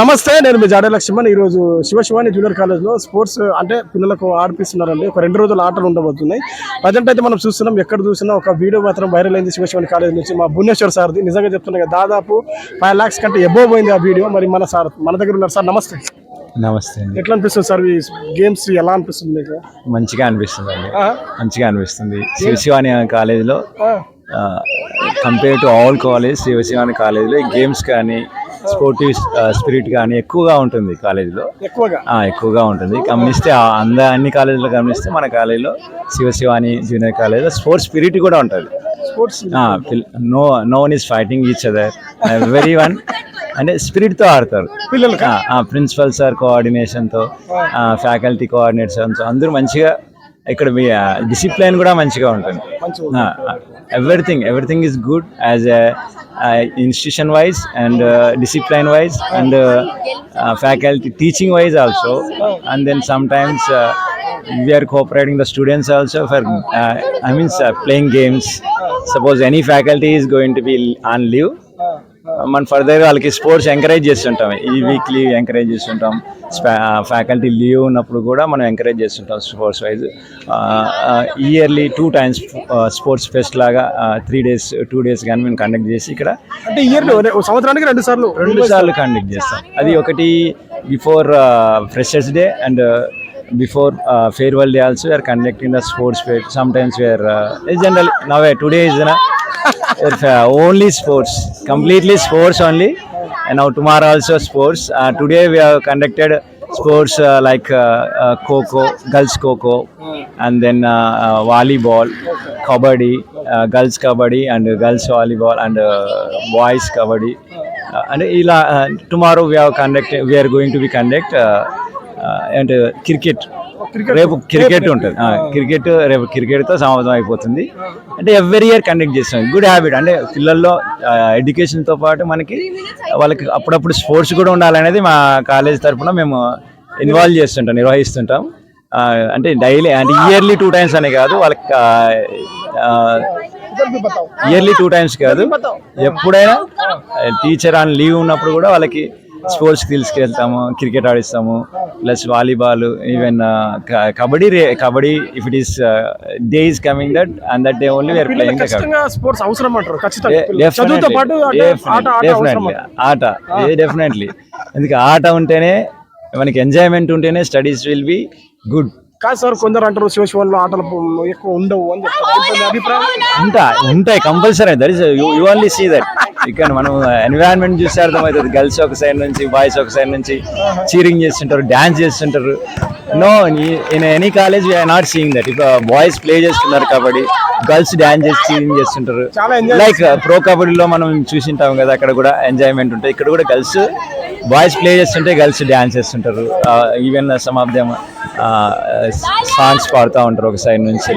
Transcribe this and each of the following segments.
నమస్తే నేను మీ జాడే లక్ష్మణ్. ఈరోజు శివశివాని జూనియర్ కాలేజ్లో స్పోర్ట్స్ అంటే పిల్లలకు ఆడిపిస్తున్నారండి. ఒక రెండు రోజుల ఆటలు ఉండబోతున్నాయి. ప్రజెంట్ అయితే మనం చూస్తున్నాం ఎక్కడ చూసినా ఒక వీడియో మాత్రం వైరల్ అయింది శివశివాని కాలేజ్ నుంచి. మా భువనేశ్వర్ సార్ది నిజంగా చెప్తున్నా దాదాపు ఫైవ్ లాక్స్ కంటే ఎబో పోయింది ఆ వీడియో. మరి మన సార్ మన దగ్గర ఉన్నారు సార్ నమస్తే. నమస్తే ఎట్లా అనిపిస్తుంది సార్ ఈ గేమ్స్ ఎలా అనిపిస్తుంది మీకు? మంచిగా అనిపిస్తుంది అండి? మంచిగా అనిపిస్తుంది. శివశివాని కాలేజీలో compare to all college Shivashivani కాలేజీలో గేమ్స్ కానీ స్పోర్టివ్ స్పిరిట్ కానీ ఎక్కువగా ఉంటుంది కాలేజీలో ఎక్కువగా? ఎక్కువగా ఉంటుంది. గమనిస్తే అంద అన్ని కాలేజీలో గమనిస్తే మన కాలేజీలో శివశివాని జూనియర్ కాలేజీలో స్పోర్ట్స్ స్పిరిట్ కూడా ఉంటుంది. Sports no no one is fighting each other very one అంటే స్పిరిట్తో ఆడతారు. పిల్లలకి ప్రిన్సిపల్ సార్ కోఆర్డినేషన్తో ఫ్యాకల్టీ కోఆర్డినేషన్తో అందరూ మంచిగా ఇక్కడ మీ డిసిప్లైన్ కూడా మంచిగా ఉంటుంది everything everything is good as institution wise and discipline wise and faculty teaching wise also and then sometimes we are cooperating the students also for uh, i mean uh, playing games suppose any faculty is going to be on leave మనం further వాళ్ళకి sports encourage చేస్తుంటాం. ఈ weekly encourage చేస్తుంటాం. Faculty leave ఉన్నప్పుడు కూడా మనం encourage చేస్తుంటాం sports wise yearly two times sports fest లాగా త్రీ డేస్ టూ డేస్ కానీ మేము కండక్ట్ చేసి ఇక్కడ అంటే ఇయర్ సంవత్సరానికి రెండు సార్లు రెండు సార్లు కండక్ట్ చేస్తాం. అది ఒకటి before freshers day and before farewell day also we are conducting the sports fair sometimes we are general now today is only sports completely sports only and now tomorrow also sports uh, today we have conducted sports uh, like uh, uh, coco girls coco and then uh, uh, volleyball kabaddi uh, girls kabaddi and girls volleyball and uh, boys kabaddi uh, and ila uh, tomorrow we have conduct we are going to be conduct uh, uh, and uh, cricket రేపు cricket ఉంటుంది. Cricket రేపు క్రికెట్తో సమాప్తం అయిపోతుంది. అంటే every year conduct చేస్తాం. Good habit అంటే పిల్లల్లో ఎడ్యుకేషన్తో పాటు మనకి వాళ్ళకి అప్పుడప్పుడు స్పోర్ట్స్ కూడా ఉండాలనేది మా కాలేజ్ తరఫున మేము ఇన్వాల్వ్ చేస్తుంటాం నిర్వహిస్తుంటాం. అంటే డైలీ అంటే ఇయర్లీ టూ టైమ్స్ అనే కాదు వాళ్ళకి ఇయర్లీ టూ టైమ్స్ కాదు. ఎప్పుడైనా టీచర్ ఆన్ లీవ్ ఉన్నప్పుడు కూడా వాళ్ళకి స్పోర్ట్స్కి తీసుకెళ్తాము క్రికెట్ ఆడిస్తాము plus volleyball even kabaddi ray kabaddi if it is day is coming that and that day only playing sports అవసరం అంటారు ఖచ్చితంగా చదువుతో పాటు అంటే ఆట ఆట అవసరం డెఫినెట్లీ ఆట డెఫినెట్లీ ఎందుకు ఆట ఉంటేనే మనకి ఎంజాయ్మెంట్ ఉంటేనే స్టడీస్ విల్ బి గుడ్ కాదు సార్ కొందరు అంటారు ఆటలు ఎక్కువ ఉండవు అని చెప్తారు దీనిపై మీ అభిప్రాయం? ఉంటా ఉంటాయి compulsory that is you only see that ఇక్కడ మనం ఎన్విరాన్మెంట్ చూస్తే అర్థమవుతుంది. గర్ల్స్ ఒక సైడ్ నుంచి బాయ్స్ ఒక సైడ్ నుంచి చీరింగ్ చేస్తుంటారు డాన్స్ చేస్తుంటారు. No in any college we are not seeing that ఇప్పుడు బాయ్స్ ప్లే చేస్తున్నారు కబడ్డీ గర్ల్స్ డాన్స్ చేసి చీరింగ్ చేస్తుంటారు. లైక్ ప్రో కబడ్డీలో మనం చూసింటాం కదా అక్కడ కూడా ఎంజాయ్మెంట్ ఉంటుంది. ఇక్కడ కూడా గర్ల్స్ బాయ్స్ ప్లే చేస్తుంటే గర్ల్స్ డాన్స్ చేస్తుంటారు. Even some of them songs పాడుతూ ఉంటారు ఒక సైడ్ నుంచి.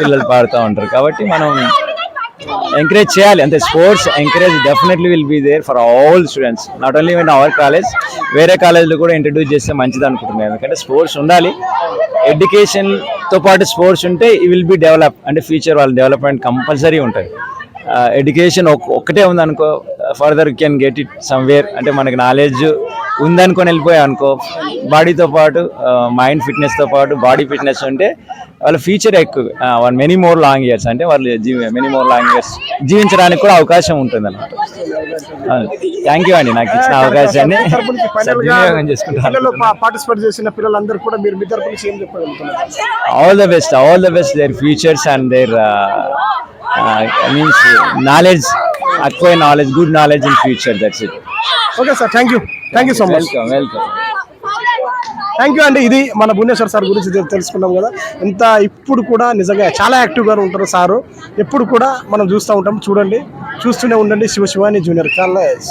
పిల్లలు పాడుతూ ఉంటారు. కాబట్టి మనం ఎంకరేజ్ చేయాలి. అంటే sports encourage definitely will be there for all students not only in our college వేరే కాలేజ్లో కూడా ఇంట్రడ్యూస్ చేస్తే మంచిది అనుకుంటున్నాను. ఎందుకంటే స్పోర్ట్స్ ఉండాలి. ఎడ్యుకేషన్తో పాటు స్పోర్ట్స్ ఉంటే ఈ విల్ బి డెవలప్ అంటే ఫ్యూచర్ వాళ్ళ డెవలప్మెంట్ కంపల్సరీ ఉంటుంది. ఎడ్యుకేషన్ ఒక్కటే ఉందనుకో further can get it somewhere అంటే మనకి నాలెడ్జ్ ఉందనుకొని వెళ్ళిపోయా అనుకో. బాడీతో పాటు మైండ్ ఫిట్నెస్తో పాటు బాడీ ఫిట్నెస్ ఉంటే వాళ్ళ ఫ్యూచర్ ఎక్కువ. వాళ్ళు మెనీ మోర్ లాంగ్ ఇయర్స్ అంటే వాళ్ళు జీవి మెనీ మోర్ లాంగ్ ఇయర్స్ జీవించడానికి కూడా అవకాశం ఉంటుంది అనమాట థ్యాంక్ యూ అండి నాకు ఇచ్చిన అవకాశాన్ని. సద్వినియోగం చేసుకుంటాను పార్టిసిపేట్ చేసిన పిల్లలందరూ కూడా మీరు all the best all the best their futures and their means knowledge acquire knowledge good knowledge in future that's it okay sir thank you thank you so much welcome welcome thank you అండి. ఇది మన Bhubaneswar sir గురించి తెలుసుకున్నాం కదా. ఎంత ఇప్పుడు కూడా నిజంగా చాలా యాక్టివ్గా ఉంటారు సారు. ఎప్పుడు కూడా మనం చూస్తూ ఉంటాం. చూడండి. చూస్తూనే ఉండండి. శివ శివాని జూనియర్. కాలేజ్